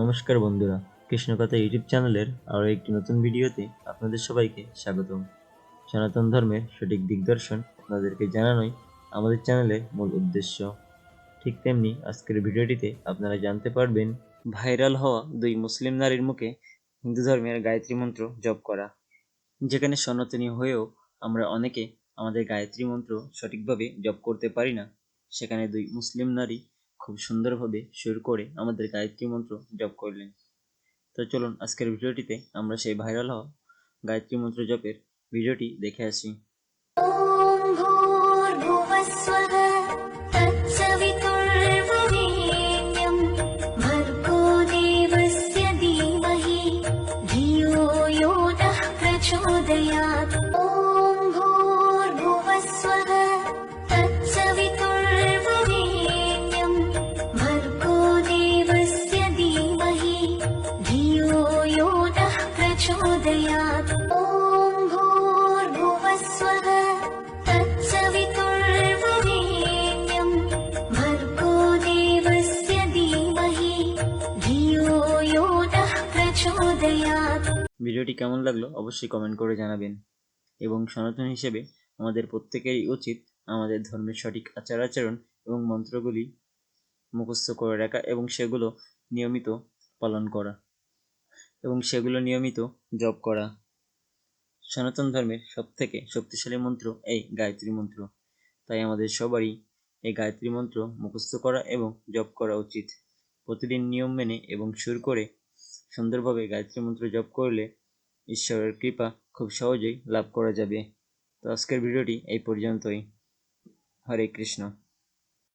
নমস্কার বন্ধুরা, কৃষ্ণকথা ইউটিউব চ্যানেলের আরও একটি নতুন ভিডিওতে আপনাদের সবাইকে স্বাগতম। সনাতন ধর্মের সঠিক দিগদর্শন আপনাদেরকে জানানোই আমাদের চ্যানেলের মূল উদ্দেশ্য। ঠিক তেমনি আজকের ভিডিওটিতে আপনারা জানতে পারবেন, ভাইরাল হওয়া দুই মুসলিম নারীর মুখে হিন্দু ধর্মের গায়ত্রী মন্ত্র জপ করা। যেখানে সনাতনী হয়েও আমরা অনেকে আমাদের গায়ত্রী মন্ত্র সঠিকভাবে জপ করতে পারি না। সেখানে দুই মুসলিম নারী খুব সুন্দরভাবে সুর করে আমাদের গায়ত্রী মন্ত্র জপ করলেন। তো চলুন, আজকের ভিডিওটিতে আমরা সেই ভাইরাল হওয়া গায়ত্রী মন্ত্র জপের ভিডিওটি দেখে আসি। प्रचोदयात् ॐ भूर्भुवस्वः तत्सवितुर्वरेण्यं भर्गो देवस्य धीमहि धियो यो नः प्रचोदयात् ভিডিওটি কেমন লাগলো অবশ্যই কমেন্ট করে জানাবেন এবং সনাতন হিসেবে আমাদের প্রত্যেকেরই উচিত আমাদের ধর্মের সঠিক আচার আচরণ এবং মন্ত্রগুলি মুখস্থ করে রাখা এবং সেগুলো নিয়মিত পালন করা এবং সেগুলো নিয়মিত জপ করা। সনাতন ধর্মের সবথেকে শক্তিশালী মন্ত্র এই গায়ত্রী মন্ত্র। তাই আমাদের সবারই এই গায়ত্রী মন্ত্র মুখস্থ করা এবং জপ করা উচিত। প্রতিদিন নিয়ম মেনে এবং সুর করে সুন্দরভাবে গায়ত্রী মন্ত্র জপ করলে ঈশ্বরের কৃপা খুব সহজেই লাভ করা যাবে। তো আজকের ভিডিওটি এই পর্যন্তই। হরে কৃষ্ণ।